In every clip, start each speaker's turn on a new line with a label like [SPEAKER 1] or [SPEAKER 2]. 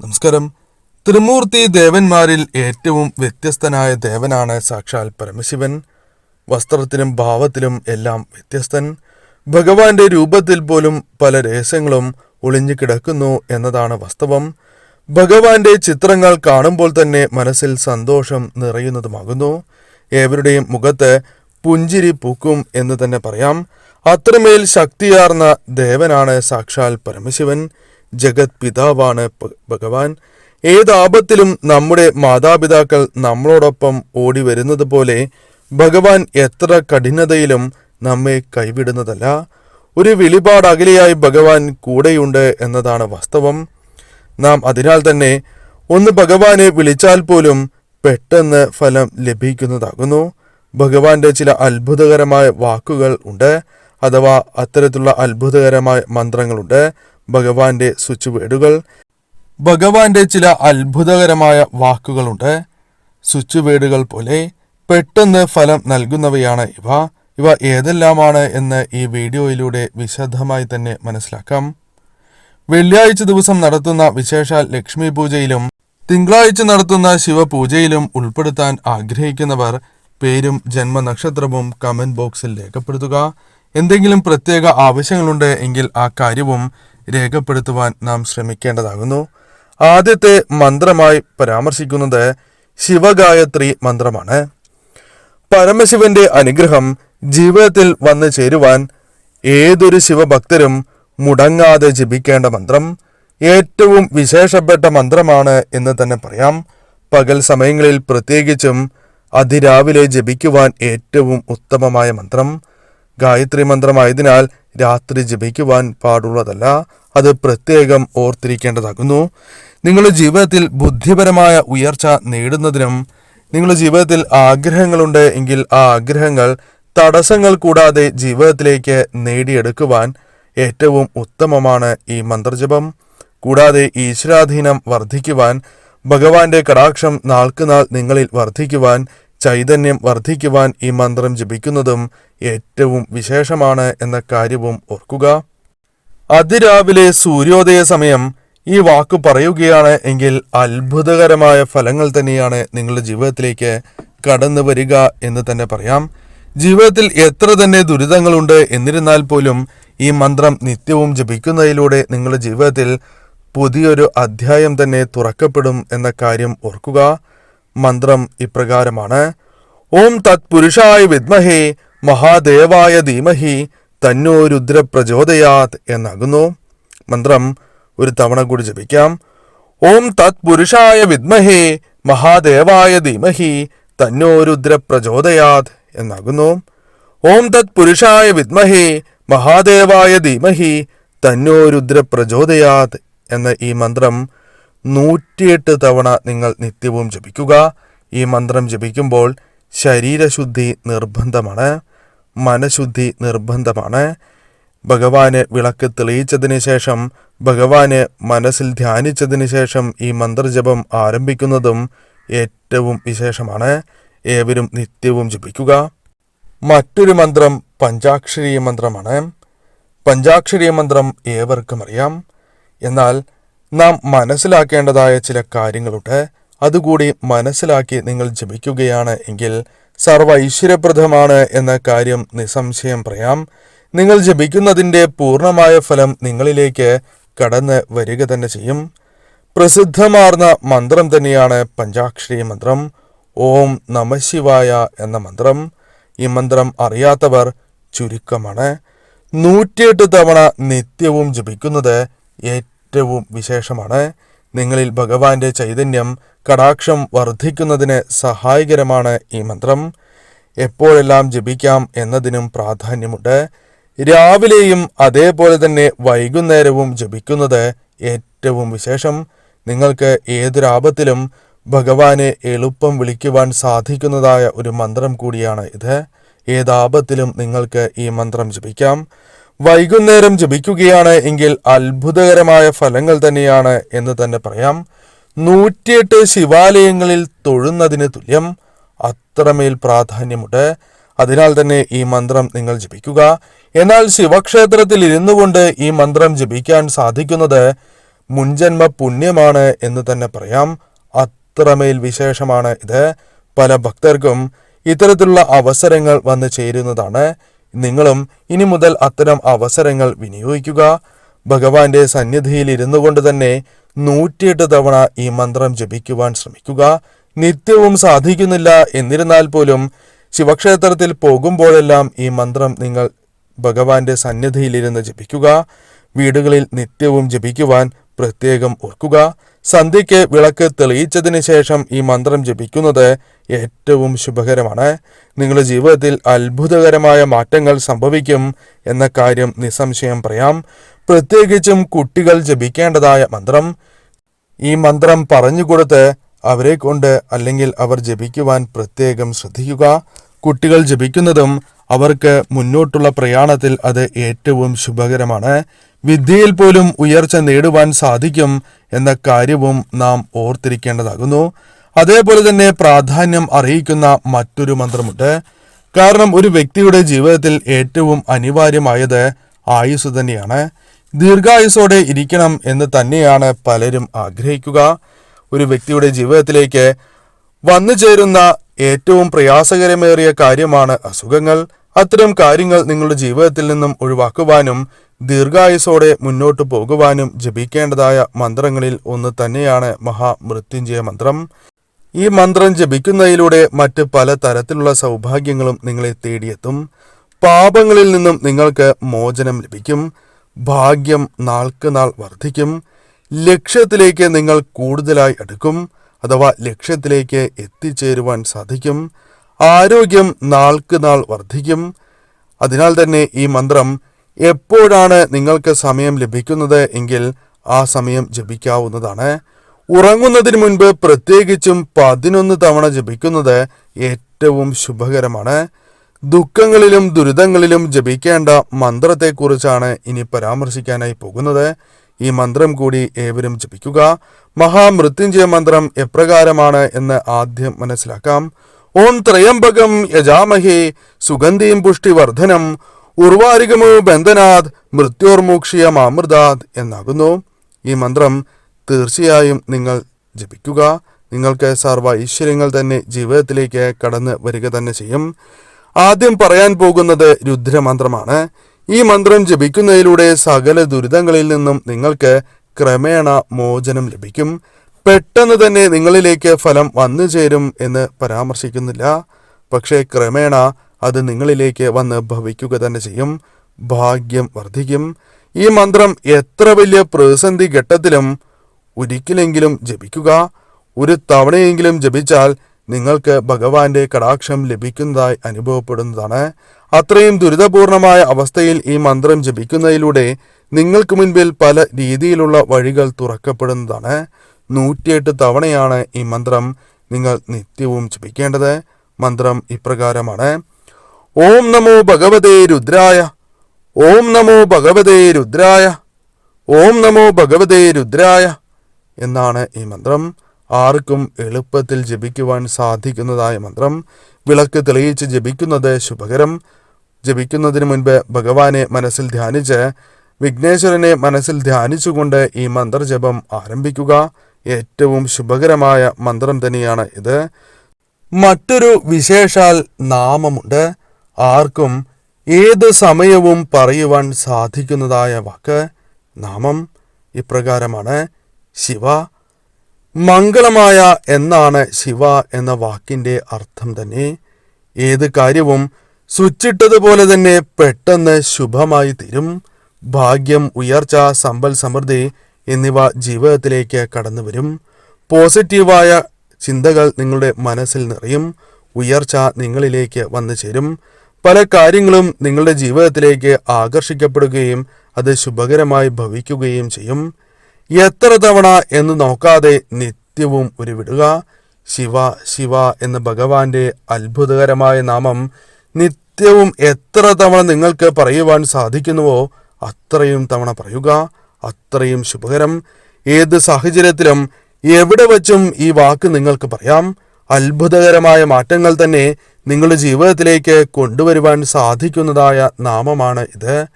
[SPEAKER 1] നമസ്കാരം. ത്രിമൂർത്തി ദേവന്മാരിൽ ഏറ്റവും വ്യത്യസ്തനായ ദേവനാണ് സാക്ഷാൽ പരമശിവൻ. വസ്ത്രത്തിലും ഭാവത്തിലും എല്ലാം വ്യത്യസ്തൻ. ഭഗവാന്റെ രൂപത്തിൽ പോലും പല രഹസ്യങ്ങളും ഒളിഞ്ഞു കിടക്കുന്നു എന്നതാണ് വാസ്തവം. ഭഗവാന്റെ ചിത്രങ്ങൾ കാണുമ്പോൾ തന്നെ മനസ്സിൽ സന്തോഷം നിറയുന്നതുമാകുന്നു. ഏവരുടെയും മുഖത്ത് പുഞ്ചിരി പൂക്കും എന്ന് തന്നെ പറയാം. അത്രമേൽ ശക്തിയാർന്ന ദേവനാണ് സാക്ഷാൽ പരമശിവൻ. ജഗത് പിതാവാണ് ഭഗവാൻ. ഭഗവാൻ ഏതാപത്തിലും നമ്മുടെ മാതാപിതാക്കൾ നമ്മളോടൊപ്പം ഓടി വരുന്നത് പോലെ ഭഗവാൻ എത്ര കഠിനതയിലും നമ്മെ കൈവിടുന്നതല്ല. ഒരു വെളിപാട് അകലെയായി ഭഗവാൻ കൂടെയുണ്ട് എന്നതാണ് വാസ്തവം. നാം അതിനാൽ തന്നെ ഒന്ന് ഭഗവാനെ വിളിച്ചാൽ പോലും പെട്ടെന്ന് ഫലം ലഭിക്കുന്നതാകുന്നു. ഭഗവാന്റെ ചില അത്ഭുതകരമായ വാക്കുകൾ ഉണ്ട്. അഥവാ അത്തരത്തിലുള്ള അത്ഭുതകരമായ മന്ത്രങ്ങളുണ്ട്. ഭഗവാന്റെ സ്വിച്ച് വേഡുകൾ ഭഗവാന്റെ ചില അത്ഭുതകരമായ വാക്കുകളുണ്ട്. സ്വിച്ച് വേഡുകൾ പോലെ പെട്ടെന്ന് ഫലം നൽകുന്നവയാണ് ഇവ. ഇവ ഏതെല്ലാമാണ് എന്ന് ഈ വീഡിയോയിലൂടെ വിശദമായി തന്നെ മനസ്സിലാക്കാം. വെള്ളിയാഴ്ച ദിവസം നടത്തുന്ന വിശേഷാൽ ലക്ഷ്മി പൂജയിലും തിങ്കളാഴ്ച നടത്തുന്ന ശിവപൂജയിലും ഉൾപ്പെടുത്താൻ ആഗ്രഹിക്കുന്നവർ പേരും ജന്മനക്ഷത്രവും കമന്റ് ബോക്സിൽ രേഖപ്പെടുത്തുക. എന്തെങ്കിലും പ്രത്യേക ആവശ്യങ്ങളുണ്ട് എങ്കിൽ ആ കാര്യവും രേഖപ്പെടുത്തുവാൻ നാം ശ്രമിക്കേണ്ടതാകുന്നു. ആദ്യത്തെ മന്ത്രമായി പരാമർശിക്കുന്നത് ശിവഗായത്രി മന്ത്രമാണ്. പരമശിവന്റെ അനുഗ്രഹം ജീവിതത്തിൽ വന്നു ചേരുവാൻ ഏതൊരു ശിവഭക്തരും മുടങ്ങാതെ ജപിക്കേണ്ട മന്ത്രം ഏറ്റവും വിശേഷപ്പെട്ട മന്ത്രമാണ് എന്ന് തന്നെ പറയാം. പകൽ സമയങ്ങളിൽ പ്രത്യേകിച്ചും അതിരാവിലെ ജപിക്കുവാൻ ഏറ്റവും ഉത്തമമായ മന്ത്രം ഗായത്രി മന്ത്രമായതിനാൽ രാത്രി ജപിക്കുവാൻ പാടുള്ളതല്ല അത് പ്രത്യേകം ഓർത്തിരിക്കേണ്ടതാകുന്നു. നിങ്ങളുടെ ജീവിതത്തിൽ ബുദ്ധിപരമായ ഉയർച്ച നേടുന്നതിനും നിങ്ങളുടെ ജീവിതത്തിൽ ആഗ്രഹങ്ങളുണ്ട് എങ്കിൽ ആ ആഗ്രഹങ്ങൾ തടസ്സങ്ങൾ കൂടാതെ ജീവിതത്തിലേക്ക് നേടിയെടുക്കുവാൻ ഏറ്റവും ഉത്തമമാണ് ഈ മന്ത്രജപം. കൂടാതെ ഈശ്വരാധീനം വർദ്ധിക്കുവാൻ ഭഗവാന്റെ കടാക്ഷം നാൾക്കുനാൾ നിങ്ങളിൽ വർദ്ധിക്കുവാൻ ചൈതന്യം വർദ്ധിക്കുവാൻ ഈ മന്ത്രം ജപിക്കുന്നതും ഏറ്റവും വിശേഷമാണ് എന്ന കാര്യവും ഓർക്കുക. അതിരാവിലെ സൂര്യോദയ സമയം ഈ വാക്ക് പറയുകയാണ് എങ്കിൽ അത്ഭുതകരമായ ഫലങ്ങൾ തന്നെയാണ് നിങ്ങളുടെ ജീവിതത്തിലേക്ക് കടന്നു വരിക എന്ന് തന്നെ പറയാം. ജീവിതത്തിൽ എത്ര തന്നെ ദുരിതങ്ങളുണ്ട് എന്നിരുന്നാൽ പോലും ഈ മന്ത്രം നിത്യവും ജപിക്കുന്നതിലൂടെ നിങ്ങളുടെ ജീവിതത്തിൽ പുതിയൊരു അധ്യായം തന്നെ തുറക്കപ്പെടും എന്ന കാര്യം ഓർക്കുക. മന്ത്രം ഇപ്രകാരമാണ്. ഓം തത് പുരുഷായ വിദ്മഹേ മഹാദേവായ ധീമഹി തന്നോ രുദ്ര പ്രചോദയാത് എന്നാകുന്നു. മന്ത്രം ഒരു തവണ കൂടി ജപിക്കാം. ഓം തത് പുരുഷായ വിദ്മഹേ മഹാദേവായ ധീമഹി തന്നോ രുദ്ര പ്രചോദയാത് എന്നാകുന്നു. ഓം തത് പുരുഷായ വിദ്മഹേ മഹാദേവായ ധീമഹി തന്നോ രുദ്ര പ്രചോദയാത് എന്ന ഈ മന്ത്രം നൂറ്റിയെട്ട് തവണ നിങ്ങൾ നിത്യവും ജപിക്കുക. ഈ മന്ത്രം ജപിക്കുമ്പോൾ ശരീരശുദ്ധി നിർബന്ധമാണ്. മനഃശുദ്ധി നിർബന്ധമാണ്. ഭഗവാന് വിളക്ക് തെളിയിച്ചതിന് ശേഷം ഭഗവാന് മനസ്സിൽ ധ്യാനിച്ചതിന് ശേഷം ഈ മന്ത്രജപം ആരംഭിക്കുന്നതും ഏറ്റവും വിശേഷമാണ്. ഏവരും നിത്യവും ജപിക്കുക. മറ്റൊരു മന്ത്രം പഞ്ചാക്ഷരീ മന്ത്രമാണ്. പഞ്ചാക്ഷരീ മന്ത്രം ഏവർക്കും അറിയാം. എന്നാൽ നാം മനസ്സിലാക്കേണ്ടതായ ചില കാര്യങ്ങളുണ്ട്. അതുകൂടി മനസ്സിലാക്കി നിങ്ങൾ ജപിക്കുകയാണ് എങ്കിൽ സർവ ഐശ്വര്യപ്രദമാണ് എന്ന കാര്യം നിസ്സംശയം പറയാം. നിങ്ങൾ ജപിക്കുന്നതിന്റെ പൂർണമായ ഫലം നിങ്ങളിലേക്ക് കടന്ന് വരിക തന്നെ ചെയ്യും. പ്രസിദ്ധമാർന്ന മന്ത്രം തന്നെയാണ് പഞ്ചാക്ഷരി മന്ത്രം. ഓം നമശിവായ എന്ന മന്ത്രം. ഈ മന്ത്രം അറിയാത്തവർ ചുരുക്കമാണ്. നൂറ്റിയെട്ട് തവണ നിത്യവും ജപിക്കുന്നത് ഏറ്റവും വിശേഷമാണ്. നിങ്ങളിൽ ഭഗവാന്റെ ചൈതന്യം കടാക്ഷം വർദ്ധിക്കുന്നതിന് സഹായകരമാണ് ഈ മന്ത്രം. എപ്പോഴെല്ലാം ജപിക്കാം എന്നതിനും പ്രാധാന്യമുണ്ട്. രാവിലെയും അതേപോലെ തന്നെ വൈകുന്നേരവും ജപിക്കുന്നത് ഏറ്റവും വിശേഷം. നിങ്ങൾക്ക് ഏതൊരാപത്തിലും ഭഗവാനെ എളുപ്പം വിളിക്കുവാൻ സാധിക്കുന്നതായ ഒരു മന്ത്രം കൂടിയാണ് ഇത്. ഏതാപത്തിലും നിങ്ങൾക്ക് ഈ മന്ത്രം ജപിക്കാം. വൈകുന്നേരം ജപിക്കുകയാണ് എങ്കിൽ അത്ഭുതകരമായ ഫലങ്ങൾ തന്നെയാണ് എന്ന് തന്നെ പറയാം. നൂറ്റിയെട്ട് ശിവാലയങ്ങളിൽ തൊഴുന്നതിന് തുല്യം അത്രമേൽ പ്രാധാന്യമുണ്ട്. അതിനാൽ തന്നെ ഈ മന്ത്രം നിങ്ങൾ ജപിക്കുക. എന്നാൽ ശിവക്ഷേത്രത്തിൽ ഇരുന്നു കൊണ്ട് ഈ മന്ത്രം ജപിക്കാൻ സാധിക്കുന്നത് മുൻജന്മ പുണ്യമാണ് എന്ന് തന്നെ പറയാം. അത്രമേൽ വിശേഷമാണ് ഇത്. പല ഭക്തർക്കും ഇത്തരത്തിലുള്ള അവസരങ്ങൾ വന്നു ചേരുന്നതാണ്. നിങ്ങളും ഇനി മുതൽ അത്തരം അവസരങ്ങൾ വിനിയോഗിക്കുക. ഭഗവാന്റെ സന്നിധിയിൽ ഇരുന്നു കൊണ്ട് തന്നെ നൂറ്റിയെട്ട് തവണ ഈ മന്ത്രം ജപിക്കുവാൻ ശ്രമിക്കുക. നിത്യവും സാധിക്കുന്നില്ല എന്നിരുന്നാൽ പോലും ശിവക്ഷേത്രത്തിൽ പോകുമ്പോഴെല്ലാം ഈ മന്ത്രം നിങ്ങൾ ഭഗവാന്റെ സന്നിധിയിലിരുന്ന് ജപിക്കുക. വീടുകളിൽ നിത്യവും ജപിക്കുവാൻ പ്രത്യേകം ഓർക്കുക. സന്ധ്യയ്ക്ക് വിളക്ക് തെളിയിച്ചതിന് ശേഷം ഈ മന്ത്രം ജപിക്കുന്നത് ഏറ്റവും ശുഭകരമാണ്. നിങ്ങളുടെ ജീവിതത്തിൽ അത്ഭുതകരമായ മാറ്റങ്ങൾ സംഭവിക്കും എന്ന കാര്യം നിസ്സംശയം പറയാം. പ്രത്യേകിച്ചും കുട്ടികൾ ജപിക്കേണ്ടതായ മന്ത്രം. ഈ മന്ത്രം പറഞ്ഞുകൊടുത്ത് അവരെ കൊണ്ട് അല്ലെങ്കിൽ അവർ ജപിക്കുവാൻ പ്രത്യേകം ശ്രദ്ധിക്കുക. കുട്ടികൾ ജപിക്കുന്നതും അവർക്ക് മുന്നോട്ടുള്ള പ്രയാണത്തിൽ അത് ഏറ്റവും ശുഭകരമാണ്. വിദ്യയിൽ പോലും ഉയർച്ച നേടുവാൻ സാധിക്കും എന്ന കാര്യവും നാം ഓർത്തിരിക്കേണ്ടതാകുന്നു. അതേപോലെ തന്നെ പ്രാധാന്യം അറിയിക്കുന്ന മറ്റൊരു മന്ത്രമുണ്ട്. കാരണം ഒരു വ്യക്തിയുടെ ജീവിതത്തിൽ ഏറ്റവും അനിവാര്യമായത് ആയുസ് തന്നെയാണ്. ദീർഘായുസോടെ ഇരിക്കണം എന്ന് തന്നെയാണ് പലരും ആഗ്രഹിക്കുക. ഒരു വ്യക്തിയുടെ ജീവിതത്തിലേക്ക് വന്നു ചേരുന്ന ഏറ്റവും പ്രയാസകരമേറിയ കാര്യമാണ് അസുഖങ്ങൾ. അത്തരം കാര്യങ്ങൾ നിങ്ങളുടെ ജീവിതത്തിൽ നിന്നും ഒഴിവാക്കുവാനും ദീർഘായുസോടെ മുന്നോട്ട് പോകുവാനും ജപിക്കേണ്ടതായ മന്ത്രങ്ങളിൽ ഒന്ന് തന്നെയാണ് മഹാമൃത്യുഞ്ജയ മന്ത്രം. ഈ മന്ത്രം ജപിക്കുന്നതിലൂടെ മറ്റ് പല തരത്തിലുള്ള സൗഭാഗ്യങ്ങളും നിങ്ങളെ തേടിയെത്തും. പാപങ്ങളിൽ നിന്നും നിങ്ങൾക്ക് മോചനം ലഭിക്കും. ഭാഗ്യം നാൾക്ക് നാൾ വർദ്ധിക്കും. ലക്ഷ്യത്തിലേക്ക് നിങ്ങൾ കൂടുതലായി അടുക്കും. അഥവാ ലക്ഷ്യത്തിലേക്ക് എത്തിച്ചേരുവാൻ സാധിക്കും. ആരോഗ്യം നാൾക്ക് നാൾ വർദ്ധിക്കും. അതിനാൽ തന്നെ ഈ മന്ത്രം എപ്പോഴാണ് നിങ്ങൾക്ക് സമയം ലഭിക്കുന്നത് എങ്കിൽ ആ സമയം ജപിക്കാവുന്നതാണ്. ഉറങ്ങുന്നതിന് മുൻപ് പ്രത്യേകിച്ചും പതിനൊന്ന് തവണ ജപിക്കുന്നത് ഏറ്റവും ശുഭകരമാണ്. ദുഃഖങ്ങളിലും ദുരിതങ്ങളിലും ജപിക്കേണ്ട മന്ത്രത്തെക്കുറിച്ചാണ് ഇനി പരാമർശിക്കാനായി പോകുന്നത്. ഈ മന്ത്രം കൂടി ഏവരും ജപിക്കുക. മഹാമൃത്യുഞ്ജയ മന്ത്രം എപ്രകാരമാണ് എന്ന് ആദ്യം മനസ്സിലാക്കാം. ഓം ത്രയംബകം യജാമഹേ സുഗന്ധിയും പുഷ്ടിവർദ്ധനം ഉർവാരികമോ ബന്ധനാഥ് മൃത്യോർമോക്ഷിയ മാമൃതാത് എന്നാകുന്നു. ഈ മന്ത്രം തീർച്ചയായും നിങ്ങൾ ജപിക്കുക. നിങ്ങൾക്ക് സർവ ഐശ്വര്യങ്ങൾ തന്നെ ജീവിതത്തിലേക്ക് കടന്നു വരിക തന്നെ ചെയ്യും. ആദ്യം പറയാൻ പോകുന്നത് രുദ്രമന്ത്രമാണ്. ഈ മന്ത്രം ജപിക്കുന്നതിലൂടെ സകല ദുരിതങ്ങളിൽ നിന്നും നിങ്ങൾക്ക് ക്രമേണ മോചനം ലഭിക്കും. പെട്ടെന്ന് തന്നെ നിങ്ങളിലേക്ക് ഫലം വന്നു ചേരും എന്ന് പരാമർശിക്കുന്നില്ല. പക്ഷേ ക്രമേണ അത് നിങ്ങളിലേക്ക് വന്ന് ഭവിക്കുക തന്നെ ചെയ്യും. ഭാഗ്യം വർദ്ധിക്കും. ഈ മന്ത്രം എത്ര വലിയ പ്രതിസന്ധി ഘട്ടത്തിലും ഒരിക്കലെങ്കിലും ജപിക്കുക. ഒരു തവണയെങ്കിലും ജപിച്ചാൽ നിങ്ങൾക്ക് ഭഗവാന്റെ കടാക്ഷം ലഭിക്കുന്നതായി അനുഭവപ്പെടുന്നതാണ്. അത്രയും ദുരിതപൂർണമായ അവസ്ഥയിൽ ഈ മന്ത്രം ജപിക്കുന്നതിലൂടെ നിങ്ങൾക്ക് മുൻപിൽ പല രീതിയിലുള്ള വഴികൾ തുറക്കപ്പെടുന്നതാണ്. നൂറ്റിയെട്ട് തവണയാണ് ഈ മന്ത്രം നിങ്ങൾ നിത്യവും ജപിക്കേണ്ടത്. മന്ത്രം ഇപ്രകാരമാണ്. ഓം നമോ ഭഗവതേ രുദ്രായ. ഓം നമോ ഭഗവതേ രുദ്രായ. ഓം നമോ ഭഗവതേ രുദ്രായ. എന്നാണ് ഈ മന്ത്രം. ആർക്കും എളുപ്പത്തിൽ ജപിക്കുവാൻ സാധിക്കുന്നതായ മന്ത്രം. വിളക്ക് തെളിയിച്ച് ജപിക്കുന്നത് ശുഭകരം. ജപിക്കുന്നതിന് മുൻപ് ഭഗവാനെ മനസ്സിൽ ധ്യാനിച്ച് വിഘ്നേശ്വരനെ മനസ്സിൽ ധ്യാനിച്ചുകൊണ്ട് ഈ മന്ത്രജപം ആരംഭിക്കുക. ഏറ്റവും ശുഭകരമായ മന്ത്രം തന്നെയാണ് ഇത്. മറ്റൊരു വിശേഷാൽ നാമമുണ്ട്. ആർക്കും ഏത് സമയവും പറയുവാൻ സാധിക്കുന്നതായ വാക്ക് നാമം. ഇപ്രകാരമാണ്. ശിവ മംഗളമായ എന്നാണ് ശിവ എന്ന വാക്കിന്റെ അർത്ഥം തന്നെ. ഏത് കാര്യവും സ്വിച്ചിട്ടതുപോലെ തന്നെ പെട്ടെന്ന് ശുഭമായി തീരും. ഭാഗ്യം ഉയർച്ച സമ്പൽ സമൃദ്ധി എന്നിവ ജീവിതത്തിലേക്ക് കടന്നു വരും. പോസിറ്റീവായ ചിന്തകൾ നിങ്ങളുടെ മനസ്സിൽ നിറയും. ഉയർച്ച നിങ്ങളിലേക്ക് വന്നു ചേരും. പല കാര്യങ്ങളും നിങ്ങളുടെ ജീവിതത്തിലേക്ക് ആകർഷിക്കപ്പെടുകയും അത് ശുഭകരമായി ഭവിക്കുകയും ചെയ്യും. എത്ര തവണ എന്ന് നോക്കാതെ നിത്യവും ഉരുവിടുക. ശിവ ശിവ എന്ന ഭഗവാന്റെ അത്ഭുതകരമായ നാമം നിത്യവും എത്ര തവണ നിങ്ങൾക്ക് പറയുവാൻ സാധിക്കുന്നുവോ അത്രയും തവണ പറയുക. അത്രയും ശുഭകരം. ഏത് സാഹചര്യത്തിലും എവിടെ വച്ചും ഈ വാക്ക് നിങ്ങൾക്ക് പറയാം. അത്ഭുതകരമായ മാറ്റങ്ങൾ തന്നെ നിങ്ങളുടെ ജീവിതത്തിലേക്ക് കൊണ്ടുവരുവാൻ സാധിക്കുന്നതായ നാമമാണ് ഇത്.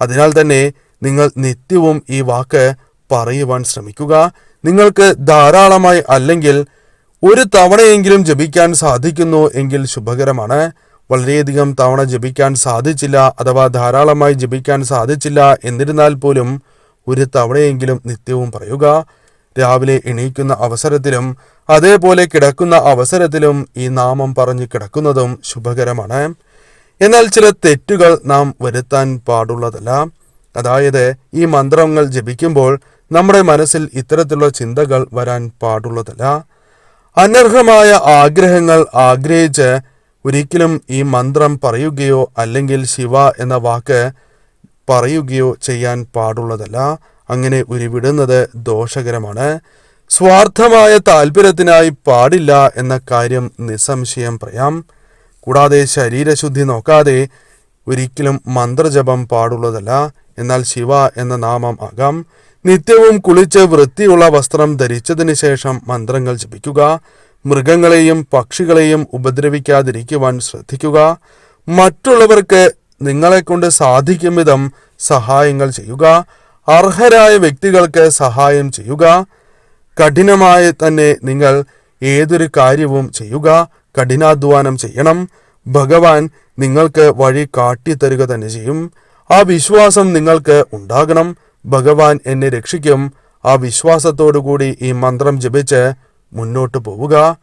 [SPEAKER 1] അതിനാൽ തന്നെ നിങ്ങൾ നിത്യവും ഈ വാക്ക് പറയുവാൻ ശ്രമിക്കുക. നിങ്ങൾക്ക് ധാരാളമായി അല്ലെങ്കിൽ ഒരു തവണയെങ്കിലും ജപിക്കാൻ സാധിക്കുന്നു എങ്കിൽ ശുഭകരമാണ്. വളരെയധികം തവണ ജപിക്കാൻ സാധിച്ചില്ല അഥവാ ധാരാളമായി ജപിക്കാൻ സാധിച്ചില്ല എന്നിരുന്നാൽ പോലും ഒരു തവണയെങ്കിലും നിത്യവും പറയുക. രാവിലെ എണീക്കുന്ന അവസരത്തിലും അതേപോലെ കിടക്കുന്ന അവസരത്തിലും ഈ നാമം പറഞ്ഞ് കിടക്കുന്നതും ശുഭകരമാണ്. എന്നാൽ ചില തെറ്റുകൾ നാം വരുത്താൻ പാടുള്ളതല്ല. അതായത് ഈ മന്ത്രങ്ങൾ ജപിക്കുമ്പോൾ നമ്മുടെ മനസ്സിൽ ഇത്തരത്തിലുള്ള ചിന്തകൾ വരാൻ പാടുള്ളതല്ല. അനർഹമായ ആഗ്രഹങ്ങൾ ആഗ്രഹിച്ച് ഒരിക്കലും ഈ മന്ത്രം പറയുകയോ അല്ലെങ്കിൽ ശിവ എന്ന വാക്ക് പറയുകയോ ചെയ്യാൻ പാടുള്ളതല്ല. അങ്ങനെ ഉരുവിടുന്നത് ദോഷകരമാണ്. സ്വാർത്ഥമായ താല്പര്യത്തിനായി പാടില്ല എന്ന കാര്യം നിസ്സംശയം പറയാം. കൂടാതെ ശരീരശുദ്ധി നോക്കാതെ ഒരിക്കലും മന്ത്രജപം പാടുള്ളതല്ല. എന്നാൽ ശിവ എന്ന നാമം ആകാം. നിത്യവും കുളിച്ച് വൃത്തിയുള്ള വസ്ത്രം ധരിച്ചതിന് ശേഷം മന്ത്രങ്ങൾ ജപിക്കുക. മൃഗങ്ങളെയും പക്ഷികളെയും ഉപദ്രവിക്കാതിരിക്കുവാൻ ശ്രദ്ധിക്കുക. മറ്റുള്ളവർക്ക് നിങ്ങളെക്കൊണ്ട് സാധിക്കും വിധം സഹായങ്ങൾ ചെയ്യുക. അർഹരായ വ്യക്തികൾക്ക് സഹായം ചെയ്യുക. കഠിനമായി തന്നെ നിങ്ങൾ ഏതൊരു കാര്യവും ചെയ്യുക. കഠിനാധ്വാനം ചെയ്യണം. ഭഗവാൻ നിങ്ങൾക്ക് വഴി കാട്ടിത്തരുക തന്നെ ചെയ്യും. ആ വിശ്വാസം നിങ്ങൾക്ക് ഉണ്ടാകണം. ഭഗവാൻ എന്നെ രക്ഷിക്കും. ആ വിശ്വാസത്തോടുകൂടി ഈ മന്ത്രം ജപിച്ച് മുന്നോട്ട് പോവുക.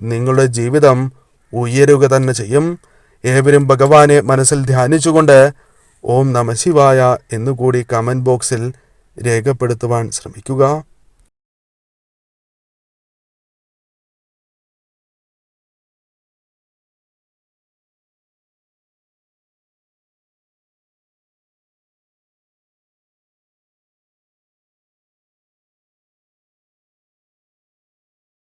[SPEAKER 1] നിങ്ങളുടെ ജീവിതം ഉയരുക തന്നെ ചെയ്യും. ഏവരും ഭഗവാനെ മനസ്സിൽ ധ്യാനിച്ചുകൊണ്ട് ഓം നമ ശിവായ എന്നുകൂടി കമന്റ് ബോക്സിൽ രേഖപ്പെടുത്തുവാൻ ശ്രമിക്കുക.